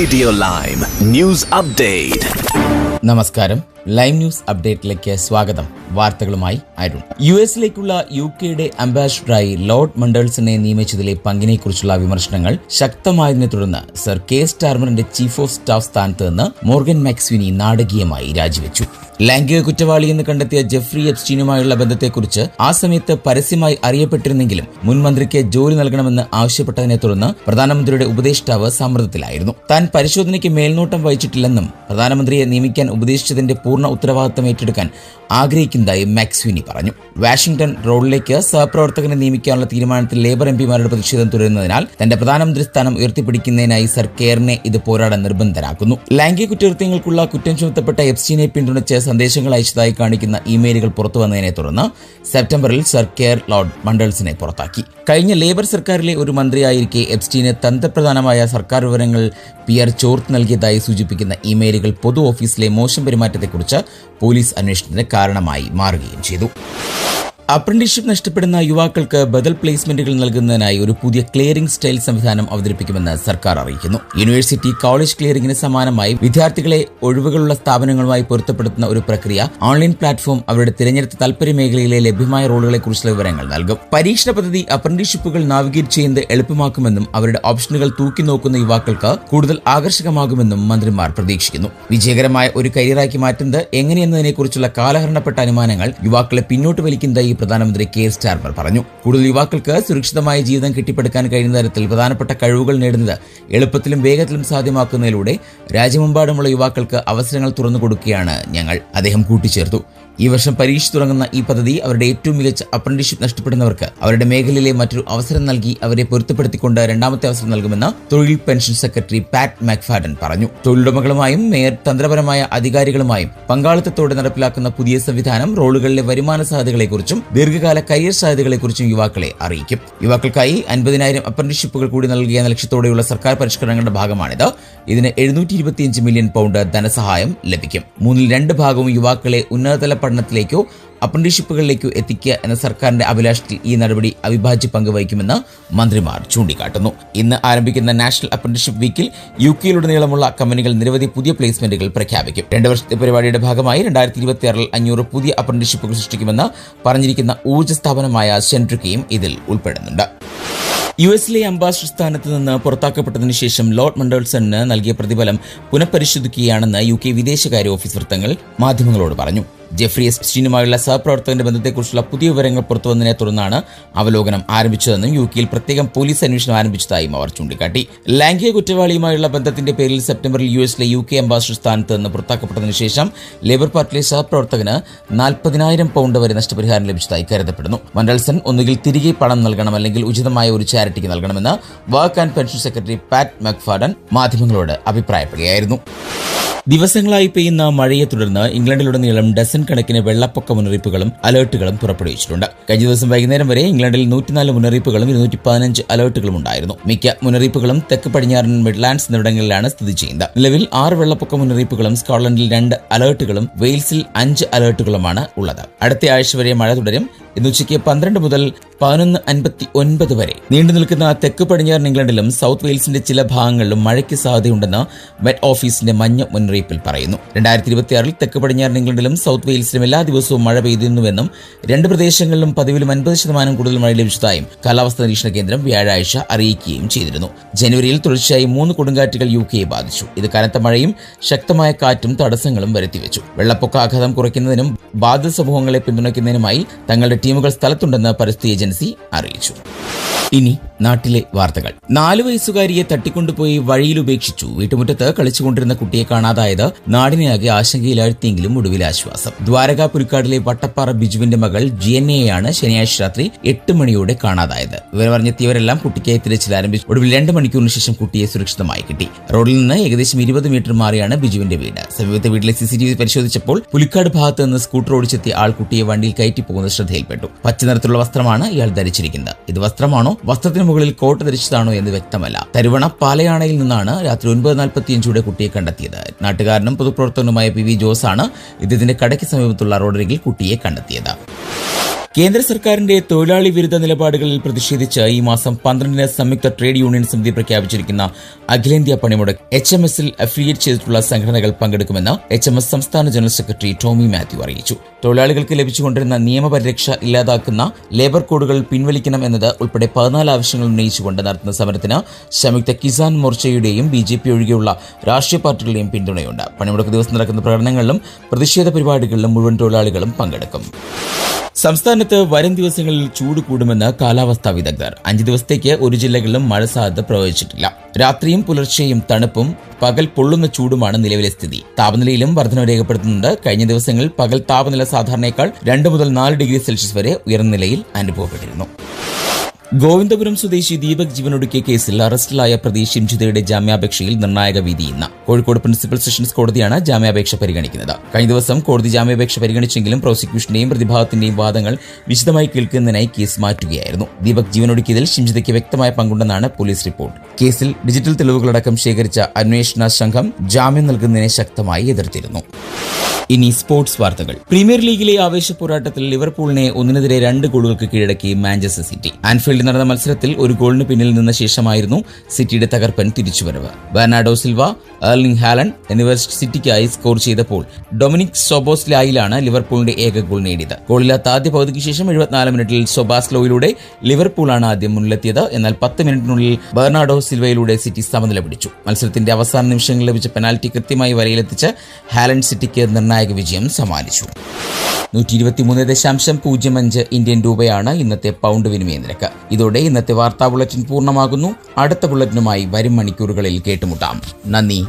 Radio Lime News Update. നമസ്കാരം live news അപ്ഡേറ്റിലേക്ക് സ്വാഗതം. വാർത്തകളുമായി അരുൺ. യു എസിലേക്കുള്ള യു കെയുടെ അംബാസിഡറായി ലോർഡ് മണ്ടേഴ്സിനെ നിയമിച്ചതിലെ പങ്കിനെക്കുറിച്ചുള്ള വിമർശനങ്ങൾ ശക്തമായതിനെ തുടർന്ന് സർ കെ സ്റ്റാർമറിന്റെ ചീഫ് ഓഫ് സ്റ്റാഫ് സ്ഥാനത്ത് നിന്ന് മോർഗൻ മാക്സ്വിനി നാടകീയമായി രാജിവെച്ചു. ലൈംഗിക കുറ്റവാളി എന്ന് കണ്ടെത്തിയ ജെഫ്രി എപ്സ്റ്റീനുമായുള്ള ബന്ധത്തെക്കുറിച്ച് ആ സമയത്ത് പരസ്യമായി അറിയപ്പെട്ടിരുന്നെങ്കിലും മുൻ മന്ത്രിക്ക് ജോലി നൽകണമെന്ന് ആവശ്യപ്പെട്ടതിനെ തുടർന്ന് പ്രധാനമന്ത്രിയുടെ ഉപദേഷ്ടാവ് സമ്മർദ്ദത്തിലായിരുന്നു. താൻ പരിശോധനയ്ക്ക് മേൽനോട്ടം വഹിച്ചിട്ടില്ലെന്നും പ്രധാനമന്ത്രിയെ നിയമിക്കാൻ ഉപദേശിച്ചതിന്റെ പൂർണ ഉത്തരവാദിത്തം ഏറ്റെടുക്കാൻ ആഗ്രഹിക്കുന്നതായി മാക്സ്വിനി പറഞ്ഞു. വാഷിംഗ്ടൺ റോഡിലേക്ക് സഹപ്രവർത്തകനെ നിയമിക്കാനുള്ള തീരുമാനത്തിൽ ലേബർ എം പിമാരുടെ പ്രതിഷേധം തുടരുന്നതിനാൽ തന്റെ പ്രധാനമന്ത്രി സ്ഥാനം ഉയർത്തിപ്പിടിക്കുന്നതിനായി സർ കെയറിനെ ഇത് പോരാടാൻ നിർബന്ധരാക്കുന്നു. ലൈംഗിക കുറ്റകൃത്യങ്ങൾക്കുള്ള കുറ്റം ചുമത്തപ്പെട്ട എപ്സ്റ്റീനെ പിന്തുണച്ച് സന്ദേശങ്ങൾ അയച്ചതായി കാണിക്കുന്ന ഇമെയിലുകൾ പുറത്തുവന്നതിനെ തുടർന്ന് സെപ്റ്റംബറിൽ സർ കെയർ ലോർഡ് മണ്ടൽസിനെ പുറത്താക്കി. കഴിഞ്ഞ ലേബർ സർക്കാരിലെ ഒരു മന്ത്രിയായിരിക്കെ എപ്സ്റ്റീന് തന്ത്രപ്രധാനമായ സർക്കാർ വിവരങ്ങൾ പി ആർ ചോർത്ത് നൽകിയതായി സൂചിപ്പിക്കുന്ന ഇമെയിലുകൾ പൊതു ഓഫീസിലെ മോശം പെരുമാറ്റത്തെക്കുറിച്ച് പോലീസ് അന്വേഷണത്തിന് കാരണമായി മാറുകയും ചെയ്തു. അപ്രന്റീഷിപ്പ് നഷ്ടപ്പെടുന്ന യുവാക്കൾക്ക് ബദൽ പ്ലേസ്മെന്റുകൾ നൽകുന്നതിനായി ഒരു പുതിയ ക്ലിയറിംഗ് സ്റ്റൈൽ സംവിധാനം അവതരിപ്പിക്കുമെന്ന് സർക്കാർ അറിയിക്കുന്നു. യൂണിവേഴ്സിറ്റി കോളേജ് ക്ലിയറിംഗിന് സമാനമായി വിദ്യാർത്ഥികളെ ഒഴിവുകളുള്ള സ്ഥാപനങ്ങളുമായി പൊരുത്തപ്പെടുത്തുന്ന ഒരു പ്രക്രിയ ഓൺലൈൻ പ്ലാറ്റ്ഫോം അവരുടെ തിരഞ്ഞെടുത്ത താൽപര്യ മേഖലയിലെ ലഭ്യമായ റോളുകളെക്കുറിച്ചുള്ള വിവരങ്ങൾ നൽകും. പരീക്ഷണ പദ്ധതി അപ്രന്റീഷിപ്പുകൾ നാവിഗേറ്റ് ചെയ്യുന്നത് എളുപ്പമാക്കുമെന്നും അവരുടെ ഓപ്ഷനുകൾ തൂക്കി നോക്കുന്ന യുവാക്കൾക്ക് കൂടുതൽ ആകർഷകമാകുമെന്നും മന്ത്രിമാർ പ്രതീക്ഷിക്കുന്നു. വിജയകരമായ ഒരു കരിയറാക്കി മാറ്റുന്നത് എങ്ങനെയെന്നതിനെക്കുറിച്ചുള്ള കാലഹരണപ്പെട്ട അനുമാനങ്ങൾ യുവാക്കളെ പിന്നോട്ട് വലിക്കുന്നതായി പ്രധാനമന്ത്രി കെ സ്റ്റാർമർ പറഞ്ഞു. കൂടുതൽ യുവാക്കൾക്ക് സുരക്ഷിതമായ ജീവിതം കെട്ടിപ്പടുക്കാൻ കഴിയുന്ന തരത്തിൽ പ്രധാനപ്പെട്ട കഴിവുകൾ നേടുന്നത് എളുപ്പത്തിലും വേഗത്തിലും സാധ്യമാക്കുന്നതിലൂടെ രാജ്യമെമ്പാടുമുള്ള യുവാക്കൾക്ക് അവസരങ്ങൾ തുറന്നു കൊടുക്കുകയാണ് ഞങ്ങൾ. അദ്ദേഹം കൂട്ടിച്ചേർത്തു. ഈ വർഷം പരീക്ഷ തുടങ്ങുന്ന ഈ പദ്ധതി അവരുടെ ഏറ്റവും മികച്ച അപ്രന്റീഷിപ്പ് നഷ്ടപ്പെടുന്നവർക്ക് അവരുടെ മേഖലയിലെ മറ്റൊരു അവസരം നൽകി അവരെ പൊരുത്തപ്പെടുത്തിക്കൊണ്ട് രണ്ടാമത്തെ അവസരം നൽകുമെന്ന് തൊഴിൽ പെൻഷൻ സെക്രട്ടറി പാറ്റ് മാക്ഫാഡൻ പറഞ്ഞു. തൊഴിലുടമകളുമായും മേയർ തന്ത്രപരമായ അധികാരികളുമായും പങ്കാളിത്തത്തോടെ നടപ്പിലാക്കുന്ന പുതിയ സംവിധാനം റോളുകളിലെ വരുമാന സാധ്യതകളെക്കുറിച്ചും ദീർഘകാല കരിയർ സാധ്യതകളെക്കുറിച്ചും യുവാക്കളെ അറിയിക്കും. യുവാക്കൾക്കായി അൻപതിനായിരം അപ്രന്റീഷിപ്പുകൾ കൂടി നൽകിയ എന്ന ലക്ഷ്യത്തോടെയുള്ള സർക്കാർ പരിഷ്കരണങ്ങളുടെ ഭാഗമാണിത്. ഇതിന് എഴുന്നൂറ്റി മില്യൺ പൗണ്ട് ധനസഹായം ലഭിക്കും. മൂന്നിൽ രണ്ട് ഭാഗവും യുവാക്കളെ ഉന്നതതല പഠനത്തിലേക്കോ അപ്രന്റീഷിപ്പുകളിലേക്കോ എത്തിക്കുക എന്ന സർക്കാരിന്റെ അഭിലാഷത്തിൽ ഈ നടപടി അവിഭാജ്യ പങ്ക് വഹിക്കുമെന്ന് മന്ത്രിമാർ ചൂണ്ടിക്കാട്ടുന്നു. ഇന്ന് ആരംഭിക്കുന്ന നാഷണൽ അപ്രന്റീഷിപ്പ് വീക്കിൽ യു കെയിലുടനീളമുള്ള കമ്പനികൾ നിരവധി പുതിയ പ്ലേസ്മെന്റുകൾ പ്രഖ്യാപിക്കും. രണ്ട് വർഷത്തെ പരിപാടിയുടെ ഭാഗമായി രണ്ടായിരത്തി ഇരുപത്തിയാറിൽ അഞ്ഞൂറ് പുതിയ അപ്രന്റീഷിപ്പുകൾ സൃഷ്ടിക്കുമെന്ന് പറഞ്ഞിരിക്കുന്ന ഊർജ സ്ഥാപനമായ സെൻട്രിക്കയും ഇതിൽ ഉൾപ്പെടുന്നുണ്ട്. യു എസിലെ അംബാസിഡർ സ്ഥാനത്ത് നിന്ന് പുറത്താക്കപ്പെട്ടതിനു ശേഷം ലോർഡ് മണ്ടേഴ്സണിന് നൽകിയ പ്രതിഫലം പുനഃപരിശോധിക്കുകയാണെന്ന് യു കെ വിദേശകാര്യ ഓഫീസ് വൃത്തങ്ങൾ മാധ്യമങ്ങളോട് പറഞ്ഞു. ജെഫ്രി എസ്റ്റിനുമായുള്ള സഹപ്രവർത്തകന്റെ ബന്ധത്തെക്കുറിച്ചുള്ള പുതിയ വിവരങ്ങൾ പുറത്തുവന്നതിനെ തുടർന്നാണ് അവലോകനം ആരംഭിച്ചതെന്നും യു കെയിൽ പ്രത്യേകം പോലീസ് അന്വേഷണം ആരംഭിച്ചതായും അവർ ചൂണ്ടിക്കാട്ടി. ലൈംഗിക കുറ്റവാളിയുമായുള്ള ബന്ധത്തിന്റെ പേരിൽ സെപ്റ്റംബറിൽ യു എസിലെ യു കെ അംബാസിഡർ സ്ഥാനത്ത് നിന്ന് പുറത്താക്കപ്പെട്ടതിനു ശേഷം ലേബർ പാർട്ടിയിലെ സഹപ്രവർത്തകന് നാൽപ്പതിനായിരം പൗണ്ട് വരെ നഷ്ടപരിഹാരം ലഭിച്ചതായി കരുതപ്പെടുന്നു. മണ്ടൽസൺ ഒന്നുകിൽ തിരികെ പണം നൽകണം അല്ലെങ്കിൽ ഉചിതമായ ഒരു ചാരിറ്റിക്ക് നൽകണമെന്ന് work and pension secretary Pat McFadden മാധ്യമങ്ങളോട് അഭിപ്രായപ്പെടുകയായിരുന്നു. ദിവസങ്ങളായി പെയ്യുന്ന മഴയെ തുടർന്ന് ഇംഗ്ലണ്ടിലുടനീളം ഡസൻ കണക്കിന് വെള്ളപ്പൊക്ക മുന്നറിയിപ്പുകളും അലേർട്ടുകളും പുറപ്പെടുവിച്ചിട്ടുണ്ട്. കഴിഞ്ഞ ദിവസം വൈകുന്നേരം വരെ ഇംഗ്ലണ്ടിൽ നൂറ്റിനാല് മുന്നറിയിപ്പുകളും ഇരുന്നൂറ്റി പതിനഞ്ച് അലേർട്ടുകളും ഉണ്ടായിരുന്നു. മിക്ക മുന്നറിയിപ്പുകളും തെക്ക് പടിഞ്ഞാറൻ മിഡ്ലാൻഡ്സ് എന്നിവിടങ്ങളിലാണ് സ്ഥിതി ചെയ്യുന്നത്. നിലവിൽ ആറ് വെള്ളപ്പൊക്ക മുന്നറിയിപ്പുകളും സ്കോട്ട്ലൻഡിൽ രണ്ട് അലേർട്ടുകളും വെയിൽസിൽ അഞ്ച് അലേർട്ടുകളുമാണ് ഉള്ളത്. അടുത്ത ആഴ്ച വരെ മഴ തുടരും. ഇന്ന് ഉച്ചയ്ക്ക് പന്ത്രണ്ട് മുതൽ പതിനൊന്ന് അൻപത്തി ഒൻപത് വരെ. നീണ്ടു നിൽക്കുന്ന തെക്ക് പടിഞ്ഞാറൻ ഇംഗ്ലണ്ടിലും സൗത്ത് വെയിൽസിന്റെ ചില ഭാഗങ്ങളിലും മഴയ്ക്ക് സാധ്യതയുണ്ടെന്ന് മെറ്റ് ഓഫീസിന്റെ മഞ്ഞ മുന്നറിയിപ്പിൽ പറയുന്നു. രണ്ടായിരത്തി ഇരുപത്തിയാറിൽ തെക്ക് പടിഞ്ഞാറൻ ഇംഗ്ലണ്ടിലും സൗത്ത് വെയിൽസിലും എല്ലാ ദിവസവും മഴ പെയ്തിരുന്നുവെന്നും രണ്ട് പ്രദേശങ്ങളിലും പതിവിലും അൻപത് ശതമാനം കൂടുതൽ മഴ ലഭിച്ചതായും കാലാവസ്ഥാ നിരീക്ഷണ കേന്ദ്രം വ്യാഴാഴ്ച അറിയിക്കുകയും ചെയ്തിരുന്നു. ജനുവരിയിൽ തുടർച്ചയായി മൂന്ന് കൊടുങ്കാറ്റുകൾ യു കെയെ ബാധിച്ചു. ഇത് കനത്ത മഴയും ശക്തമായ കാറ്റും തടസ്സങ്ങളും വരുത്തിവെച്ചു. വെള്ളപ്പൊക്ക ആഘാതം കുറയ്ക്കുന്നതിനും ബാധിത സമൂഹങ്ങളെ പിന്തുണയ്ക്കുന്നതിനുമായി തങ്ങളുടെ ടീമുകൾ സ്ഥലത്തുണ്ടെന്ന് പരിസ്ഥിതി ഏജൻസി അറിയിച്ചു. ഇനി നാട്ടിലെ വാർത്തകൾ. നാലു വയസ്സുകാരിയെ തട്ടിക്കൊണ്ടുപോയി വഴിയിൽ ഉപേക്ഷിച്ചു. വീട്ടുമുറ്റത്ത് കളിച്ചുകൊണ്ടിരുന്ന കുട്ടിയെ കാണാതായത് നാടിനെയാകെ ആശങ്കയിലാഴ്ത്തിയെങ്കിലും ഒടുവിൽ ആശ്വാസം. ദ്വാരക പുലിക്കാടിലെ വട്ടപ്പാറ ബിജുവിന്റെ മകൾ ജി എൻ എയാണ് ശനിയാഴ്ച രാത്രി എട്ട് മണിയോടെ കാണാതായത്. വിവരമറിഞ്ഞെത്തിയവരെല്ലാം കുട്ടിക്കായി തിരച്ചിൽ ആരംഭിച്ചു. ഒടുവിൽ രണ്ട് മണിക്കൂറിന് ശേഷം കുട്ടിയെ സുരക്ഷിതമായി കിട്ടി. റോഡിൽ നിന്ന് ഏകദേശം ഇരുപത് മീറ്റർ മാറിയാണ് ബിജുവിന്റെ വീട്. സമീപത്തെ വീട്ടിലെ സിസിടിവി പരിശോധിച്ചപ്പോൾ പുലിക്കാട് ഭാഗത്ത് നിന്ന് സ്കൂട്ടർ ഓടിച്ചെത്തി ആൾ കുട്ടിയെ വണ്ടിയിൽ കയറ്റി പോകുന്നത് ശ്രദ്ധയിൽപ്പെട്ടു. പച്ച നിറത്തിലുള്ള വസ്ത്രമാണ് ഇയാൾ ധരിച്ചിരിക്കുന്നത്. ഇത് വസ്ത്രമാണോ വസ്ത്രത്തിന് മുകളിൽ കോട്ട് ധരിച്ചതാണോ എന്ന് വ്യക്തമല്ല. തരുവണ പാലയാണയിൽ നിന്നാണ് രാത്രി ഒൻപത് നാൽപ്പത്തിയഞ്ചോടെ കുട്ടിയെ കണ്ടെത്തിയത്. നാട്ടുകാരനും പൊതുപ്രവർത്തകനുമായ പി വി ജോസാണ് ഇദ്ദേഹത്തിന്റെ കടയ്ക്ക് സമീപത്തുള്ള റോഡരികിൽ കുട്ടിയെ കണ്ടെത്തിയത്. കേന്ദ്ര സർക്കാരിന്റെ തൊഴിലാളി വിരുദ്ധ നിലപാടുകളിൽ പ്രതിഷേധിച്ച് ഈ മാസം പന്ത്രണ്ടിന് സംയുക്ത ട്രേഡ് യൂണിയൻ സമിതി പ്രഖ്യാപിച്ചിരിക്കുന്ന അഖിലേന്ത്യാ പണിമുടക്ക് എച്ച് എം എസിൽ അഫിലിയേറ്റ് ചെയ്തിട്ടുള്ള സംഘടനകൾ പങ്കെടുക്കുമെന്ന് എച്ച് എം എസ് സംസ്ഥാന ജനറൽ സെക്രട്ടറി ടോമി മാത്യു അറിയിച്ചു. തൊഴിലാളികൾക്ക് ലഭിച്ചുകൊണ്ടിരുന്ന നിയമപരിരക്ഷ ഇല്ലാതാക്കുന്ന ലേബർ കോഡുകൾ പിൻവലിക്കണം എന്നത് ഉൾപ്പെടെ പതിനാല് ആവശ്യങ്ങൾ ഉന്നയിച്ചുകൊണ്ട് നടത്തുന്ന സമരത്തിന് സംയുക്ത കിസാൻ മോർച്ചയുടെയും ബി ജെ പി ഒഴികെയുള്ള രാഷ്ട്രീയ പാർട്ടികളുടെയും പിന്തുണയുണ്ട്. പണിമുടക്ക് ദിവസം നടക്കുന്ന പ്രകടനങ്ങളിലും പ്രതിഷേധ പരിപാടികളിലും മുഴുവൻ തൊഴിലാളികളും പങ്കെടുക്കും. സംസ്ഥാനത്ത് വരും ദിവസങ്ങളിൽ ചൂട് കൂടുമെന്ന് കാലാവസ്ഥാ വിദഗ്ധർ. അഞ്ച് ദിവസത്തേക്ക് ഒരു ജില്ലകളിലും മഴ സാധ്യത പ്രവചിച്ചിട്ടില്ല. രാത്രിയും പുലർച്ചെയും തണുപ്പും പകൽ പൊള്ളുന്ന ചൂടുമാണ് നിലവിലെ സ്ഥിതി. താപനിലയിലും വർധനവ് രേഖപ്പെടുത്തുന്നുണ്ട്. കഴിഞ്ഞ ദിവസങ്ങളിൽ പകൽ താപനില സാധാരണയേക്കാൾ രണ്ട് മുതൽ നാല് ഡിഗ്രി സെൽഷ്യസ് വരെ ഉയർന്ന നിലയിൽ അനുഭവപ്പെട്ടിരുന്നു. ഗോവിന്ദപുരം സ്വദേശി ദീപക് ജീവനൊടുക്കിയ കേസിൽ അറസ്റ്റിലായ പ്രതി ഷിംജിതയുടെ ജാമ്യാപേക്ഷയിൽ നിർണായക വിധി ഇന്ന്. കോഴിക്കോട് പ്രിൻസിപ്പൽ സെഷൻസ് കോടതിയാണ് ജാമ്യാപേക്ഷ പരിഗണിക്കുന്നത്. കഴിഞ്ഞ ദിവസം കോടതി ജാമ്യാപേക്ഷ പരിഗണിച്ചെങ്കിലും പ്രോസിക്യൂഷന്റെയും പ്രതിഭാഗത്തിന്റെയും വാദങ്ങൾ വിശദമായി കേൾക്കുന്നതിനായി കേസ് മാറ്റുകയായിരുന്നു. ദീപക് ജീവനൊടുക്കിയതിൽ ഷിംജിതയ്ക്ക് വ്യക്തമായ പങ്കുണ്ടെന്നാണ് പോലീസ് റിപ്പോർട്ട്. കേസിൽ ഡിജിറ്റൽ തെളിവുകളടക്കം ശേഖരിച്ച അന്വേഷണ സംഘം ജാമ്യം നൽകുന്നതിനെ ശക്തമായി എതിർത്തിരുന്നു. ഇനി സ്പോർട്സ് വാർത്തകൾ. പ്രീമിയർ ലീഗിലെ ആവേശ പോരാട്ടത്തിൽ ലിവർപൂളിനെ ഒന്നിനെതിരെ രണ്ട് ഗോളുകൾക്ക് കീഴടക്കി മാഞ്ചസ്റ്റർ സിറ്റി. ആൻഫീൽഡിൽ നടന്ന മത്സരത്തിൽ ഒരു ഗോളിന് പിന്നിൽ നിന്ന ശേഷമായിരുന്നു സിറ്റിയുടെ തകർപ്പൻ തിരിച്ചുവരവ്. ബെർണാഡോ സിൽവ ഏർലിംഗ് ഹാലൻഡ് എന്നിവർ സിറ്റിക്കായി സ്കോർ ചെയ്തപ്പോൾ ഡൊമിനിക് സോബോസ്ലായിലാണ് ലിവർപൂളിന്റെ ഏക ഗോൾ നേടിയത്. ഗോളില്ലാത്ത ആദ്യ പകുതിക്ക് ശേഷം എഴുപത്തിനാല് മിനിറ്റിൽ സൊബാസ്ലോയിലൂടെ ലിവർപൂളാണ് ആദ്യം മുന്നിലെത്തിയത്. എന്നാൽ പത്ത് മിനിറ്റിനുള്ളിൽ ബെർണാഡോ സിൽവയിലൂടെ സിറ്റി സമനില പിടിച്ചു. മത്സരത്തിന്റെ അവസാന നിമിഷങ്ങളിൽ ലഭിച്ച പെനാൽറ്റി കൃത്യമായി വരയിലെത്തിച്ച് ഹാലൻഡ് സിറ്റിക്ക് നിർണായക വിജയം സമ്മാനിച്ചു. നൂറ്റി ഇരുപത്തിമൂന്ന് ദശാംശം പൂജ്യം അഞ്ച് ഇന്ത്യൻ രൂപയാണ് ഇന്നത്തെ പൗണ്ട് വിനിമയ നിരക്ക്. ഇതോടെ ഇന്നത്തെ വാർത്താ ബുള്ളറ്റിൻ പൂർണമാകുന്നു. അടുത്ത ബുള്ളറ്റിനുമായി വരും മണിക്കൂറുകളിൽ കേട്ടുമുട്ടാം. നന്ദി.